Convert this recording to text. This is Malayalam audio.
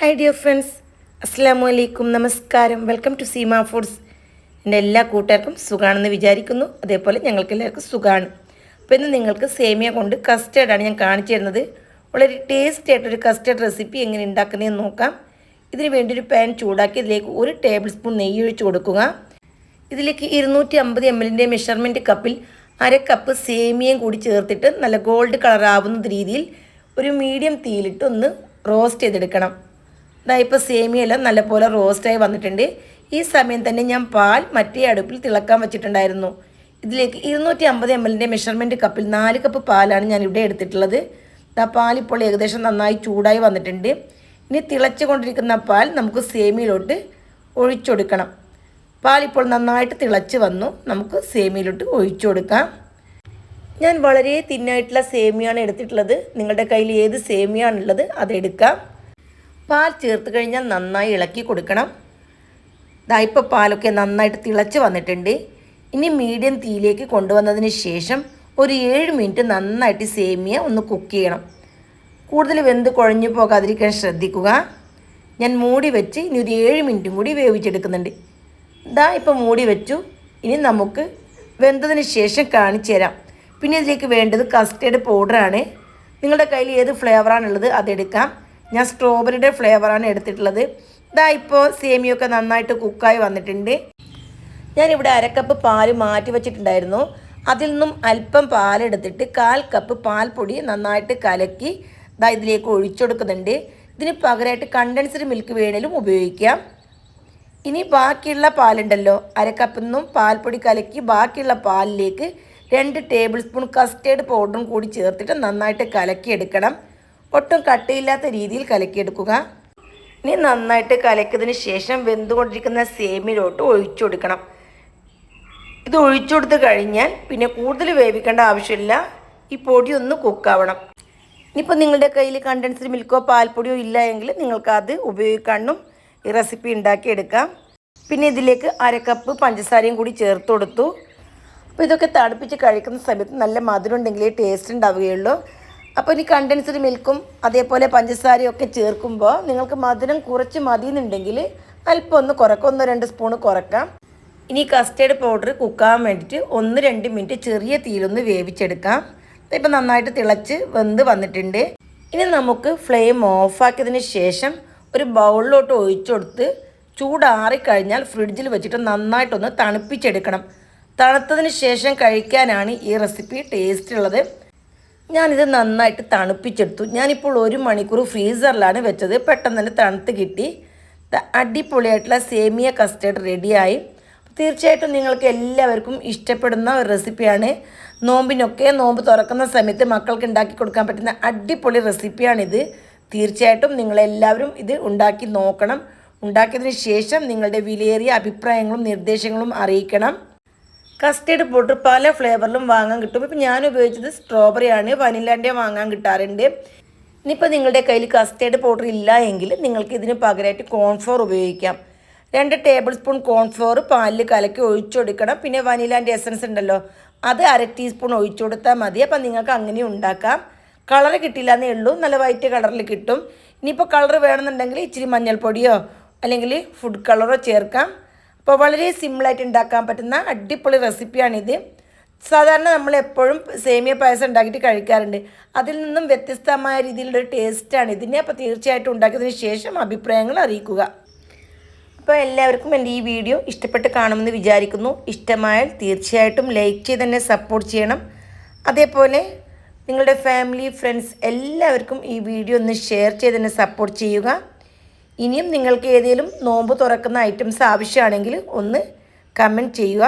ഹായ് ഡിയർ ഫ്രണ്ട്സ് അസ്സാം വലൈക്കും നമസ്കാരം വെൽക്കം ടു സീമ ഫുഡ്സ് എന്റെ എല്ലാ കൂട്ടുകാർക്കും സുഖാണെന്ന് വിചാരിക്കുന്നു. അതേപോലെ ഞങ്ങൾക്ക് എല്ലാവർക്കും സുഖമാണ്. അപ്പോൾ ഇന്ന് നിങ്ങൾക്ക് സേമിയ കൊണ്ട് കസ്റ്റേർഡാണ് ഞാൻ കാണിച്ചു തരുന്നത്. വളരെ ടേസ്റ്റി ആയിട്ടൊരു കസ്റ്റേർഡ് റെസിപ്പി എങ്ങനെ ഉണ്ടാക്കുന്നതെന്ന് നോക്കാം. ഇതിന് വേണ്ടി ഒരു പാൻ ചൂടാക്കി ഇതിലേക്ക് ഒരു ടേബിൾ സ്പൂൺ നെയ്യ് ഒഴിച്ച് കൊടുക്കുക. ഇതിലേക്ക് ഇരുന്നൂറ്റി അമ്പത് എം എല്ലിന്റെ മെഷർമെന്റ് കപ്പിൽ അര കപ്പ് സേമിയയും കൂടി ചേർത്തിട്ട് നല്ല ഗോൾഡ് കളറാവുന്ന രീതിയിൽ ഒരു മീഡിയം തീയിലിട്ട് ഒന്ന് റോസ്റ്റ് ചെയ്തെടുക്കണം. ഇതാ ഇപ്പോൾ സേമിയെല്ലാം നല്ലപോലെ റോസ്റ്റായി വന്നിട്ടുണ്ട്. ഈ സമയം തന്നെ ഞാൻ പാൽ മറ്റേ അടുപ്പിൽ തിളക്കാൻ വെച്ചിട്ടുണ്ടായിരുന്നു. ഇതിലേക്ക് ഇരുന്നൂറ്റി അമ്പത് എം എല്ലിന്റെ മെഷർമെന്റ് കപ്പിൽ നാല് കപ്പ് പാലാണ് ഞാൻ ഇവിടെ എടുത്തിട്ടുള്ളത്. ആ പാൽ ഇപ്പോൾ ഏകദേശം നന്നായി ചൂടായി വന്നിട്ടുണ്ട്. ഇനി തിളച്ചുകൊണ്ടിരിക്കുന്ന പാൽ നമുക്ക് സേമിയിലോട്ട് ഒഴിച്ചൊടുക്കണം. പാൽ ഇപ്പോൾ നന്നായിട്ട് തിളച്ച് വന്നു. നമുക്ക് സേമിയിലോട്ട് ഒഴിച്ചു കൊടുക്കാം ഞാൻ വളരെ തിന്നായിട്ടുള്ള സേമിയാണ് എടുത്തിട്ടുള്ളത്. നിങ്ങളുടെ കയ്യിൽ ഏത് സേമിയാണുള്ളത് അതെടുക്കാം പാൽ ചേർത്ത് കഴിഞ്ഞാൽ നന്നായി ഇളക്കി കൊടുക്കണം. ദാ ഇപ്പോൾ പാലൊക്കെ നന്നായിട്ട് തിളച്ച് വന്നിട്ടുണ്ട്. ഇനി മീഡിയം തീയിലേക്ക് കൊണ്ടുവന്നതിന് ശേഷം ഒരു ഏഴ് മിനിറ്റ് നന്നായിട്ട് സേമിയ ഒന്ന് കുക്ക് ചെയ്യണം. കൂടുതൽ വെന്ത് കുഴഞ്ഞു പോകാതിരിക്കാൻ ശ്രദ്ധിക്കുക. ഞാൻ മൂടി വെച്ച് ഇനി ഒരു ഏഴ് മിനിറ്റും കൂടി വേവിച്ചെടുക്കുന്നുണ്ട്. ഇതാ ഇപ്പോൾ മൂടി വെച്ചു. ഇനി നമുക്ക് വെന്തതിന് ശേഷം കാണിച്ചു തരാം. പിന്നെ ഇതിലേക്ക് വേണ്ടത് കസ്റ്റേർഡ് പൗഡറാണ് നിങ്ങളുടെ കയ്യിൽ ഏത് ഫ്ലേവറാണുള്ളത് അതെടുക്കാം. ഞാൻ സ്ട്രോബെറിയുടെ ഫ്ലേവറാണ് എടുത്തിട്ടുള്ളത്. ഇതാ ഇപ്പോൾ സേമിയൊക്കെ നന്നായിട്ട് കുക്കായി വന്നിട്ടുണ്ട്. ഞാനിവിടെ അരക്കപ്പ് പാൽ മാറ്റി വെച്ചിട്ടുണ്ടായിരുന്നു. അതിൽ നിന്നും അല്പം പാലെടുത്തിട്ട് കാൽ കപ്പ് പാൽപ്പൊടി നന്നായിട്ട് കലക്കി ഇതാ ഇതിലേക്ക് ഒഴിച്ചെടുക്കുന്നുണ്ട്. ഇതിന് പകരമായിട്ട് കണ്ടൻസ്ഡ് മിൽക്ക് വേണേലും ഉപയോഗിക്കാം. ഇനി ബാക്കിയുള്ള പാലുണ്ടല്ലോ. അരക്കപ്പിൽ നിന്നും പാൽപ്പൊടി കലക്കി ബാക്കിയുള്ള പാലിലേക്ക് രണ്ട് ടേബിൾ സ്പൂൺ കസ്റ്റേർഡ് പൗഡറും കൂടി ചേർത്തിട്ട് നന്നായിട്ട് കലക്കിയെടുക്കണം. ഒട്ടും കട്ടയില്ലാത്ത രീതിയിൽ കലക്കിയെടുക്കുക. ഇനി നന്നായിട്ട് കലക്കിയതിന് ശേഷം വെന്തുകൊണ്ടിരിക്കുന്ന സേമിലോട്ട് ഒഴിച്ചു കൊടുക്കണം. ഇത് ഒഴിച്ചു കൊടുത്ത് കഴിഞ്ഞാൽ പിന്നെ കൂടുതൽ വേവിക്കേണ്ട ആവശ്യമില്ല. ഈ പൊടി ഒന്ന് കുക്കാവണം ഇനിയിപ്പോൾ നിങ്ങളുടെ കയ്യിൽ കണ്ടൻസ്ഡ് മിൽക്കോ പാൽപ്പൊടിയോ ഇല്ല എങ്കിൽ നിങ്ങൾക്ക് അത് ഈ റെസിപ്പി ഉണ്ടാക്കിയെടുക്കാം. പിന്നെ ഇതിലേക്ക് അരക്കപ്പ് കപ്പ് പഞ്ചസാരയും കൂടി ചേർത്ത് കൊടുത്തു. അപ്പോൾ ഇതൊക്കെ തണുപ്പിച്ച് കഴിക്കുന്ന സമയത്ത് നല്ല മധുരം ഉണ്ടെങ്കിലേ ടേസ്റ്റ് ഉണ്ടാവുകയുള്ളൂ. അപ്പോൾ ഇനി കണ്ടൻസ്ഡ് മിൽക്കും അതേപോലെ പഞ്ചസാരയും ഒക്കെ ചേർക്കുമ്പോൾ നിങ്ങൾക്ക് മധുരം കുറച്ച് മതി എന്നുണ്ടെങ്കിൽ അല്പം ഒന്ന് കുറക്കാം. ഒന്നോ രണ്ട് സ്പൂണ് കുറക്കാം. ഇനി കസ്റ്റേർഡ് പൗഡർ കുക്കാൻ വേണ്ടിയിട്ട് ഒന്ന് രണ്ട് മിനിറ്റ് ചെറിയ തീയിലൊന്ന് വേവിച്ചെടുക്കാം. ഇപ്പം നന്നായിട്ട് തിളച്ച് വെന്ത് വന്നിട്ടുണ്ട്. ഇനി നമുക്ക് ഫ്ലെയിം ഓഫാക്കിയതിന് ശേഷം ഒരു ബൗളിലോട്ട് ഒഴിച്ചു കൊടുത്ത് ചൂടാറിക്കഴിഞ്ഞാൽ ഫ്രിഡ്ജിൽ വെച്ചിട്ട് നന്നായിട്ടൊന്ന് തണുപ്പിച്ചെടുക്കണം. തണുത്തതിന് ശേഷം കഴിക്കാനാണ് ഈ റെസിപ്പി ടേസ്റ്റ് ഉള്ളത്. ഞാനിത് നന്നായിട്ട് തണുപ്പിച്ചെടുത്തു. ഞാനിപ്പോൾ ഒരു മണിക്കൂർ ഫ്രീസറിലാണ് വെച്ചത്. പെട്ടെന്ന് തന്നെ തണുത്ത് കിട്ടി. അടിപൊളിയായിട്ടുള്ള സേമിയ കസ്റ്റേർഡ് റെഡിയായി. തീർച്ചയായിട്ടും നിങ്ങൾക്ക് എല്ലാവർക്കും ഇഷ്ടപ്പെടുന്ന ഒരു റെസിപ്പിയാണ്. നോമ്പിനൊക്കെ നോമ്പ് തുറക്കുന്ന സമയത്ത് മക്കൾക്ക് ഉണ്ടാക്കി കൊടുക്കാൻ പറ്റുന്ന അടിപൊളി റെസിപ്പിയാണിത്. തീർച്ചയായിട്ടും നിങ്ങളെല്ലാവരും ഇത് ഉണ്ടാക്കി നോക്കണം. ഉണ്ടാക്കിയതിന് ശേഷം നിങ്ങളുടെ വിലയേറിയ അഭിപ്രായങ്ങളും നിർദ്ദേശങ്ങളും അറിയിക്കണം. കസ്റ്റേർഡ് പൗഡർ പല ഫ്ലേവറിലും വാങ്ങാൻ കിട്ടും. ഇപ്പം ഞാൻ ഉപയോഗിച്ചത് സ്ട്രോബെറിയാണ് വനിലാന്റെ വാങ്ങാൻ കിട്ടാറുണ്ട്. ഇനിയിപ്പോൾ നിങ്ങളുടെ കയ്യിൽ കസ്റ്റേർഡ് പൗഡർ ഇല്ല എങ്കിൽ നിങ്ങൾക്ക് ഇതിന് പകരമായിട്ട് കോൺഫ്ലോർ ഉപയോഗിക്കാം. രണ്ട് ടേബിൾ സ്പൂൺ കോൺഫ്ലോർ പാലിൽ കലക്കി ഒഴിച്ചു കൊടുക്കണം പിന്നെ വനിലാന്റെ എസൻസ് ഉണ്ടല്ലോ അത് അര ടീസ്പൂൺ ഒഴിച്ചു കൊടുത്താൽ മതി. അപ്പം നിങ്ങൾക്ക് അങ്ങനെ ഉണ്ടാക്കാം. കളർ കിട്ടില്ല എന്നേ ഉള്ളൂ. നല്ല വൈറ്റ് കളറിൽ കിട്ടും. ഇനിയിപ്പോൾ കളർ വേണമെന്നുണ്ടെങ്കിൽ ഇച്ചിരി മഞ്ഞൾപ്പൊടിയോ അല്ലെങ്കിൽ ഫുഡ് കളറോ ചേർക്കാം. അപ്പോൾ വളരെ സിമ്പിളായിട്ട് ഉണ്ടാക്കാൻ പറ്റുന്ന അടിപൊളി റെസിപ്പിയാണിത് സാധാരണ നമ്മൾ എപ്പോഴും സേമിയ പായസം ഉണ്ടാക്കിയിട്ട് കഴിക്കാറുണ്ട്. അതിൽ നിന്നും വ്യത്യസ്തമായ രീതിയിലുള്ള ടേസ്റ്റാണ് ഇതിനെ അപ്പോൾ തീർച്ചയായിട്ടും ഉണ്ടാക്കിയതിന് ശേഷം അഭിപ്രായങ്ങൾ അറിയിക്കുക. അപ്പോൾ എല്ലാവർക്കും എന്റെ ഈ വീഡിയോ ഇഷ്ടപ്പെട്ട് കാണുമെന്ന് വിചാരിക്കുന്നു. ഇഷ്ടമായാൽ തീർച്ചയായിട്ടും ലൈക്ക് ചെയ്ത് തന്നെ സപ്പോർട്ട് ചെയ്യണം. അതേപോലെ നിങ്ങളുടെ ഫാമിലി ഫ്രണ്ട്സ് എല്ലാവർക്കും ഈ വീഡിയോ ഒന്ന് ഷെയർ ചെയ്ത് തന്നെ സപ്പോർട്ട് ചെയ്യുക. ഇനിയും നിങ്ങൾക്ക് ഏതെങ്കിലും നോമ്പ് തുറക്കുന്ന ഐറ്റംസ് ആവശ്യമാണെങ്കിൽ ഒന്ന് കമന്റ് ചെയ്യുക.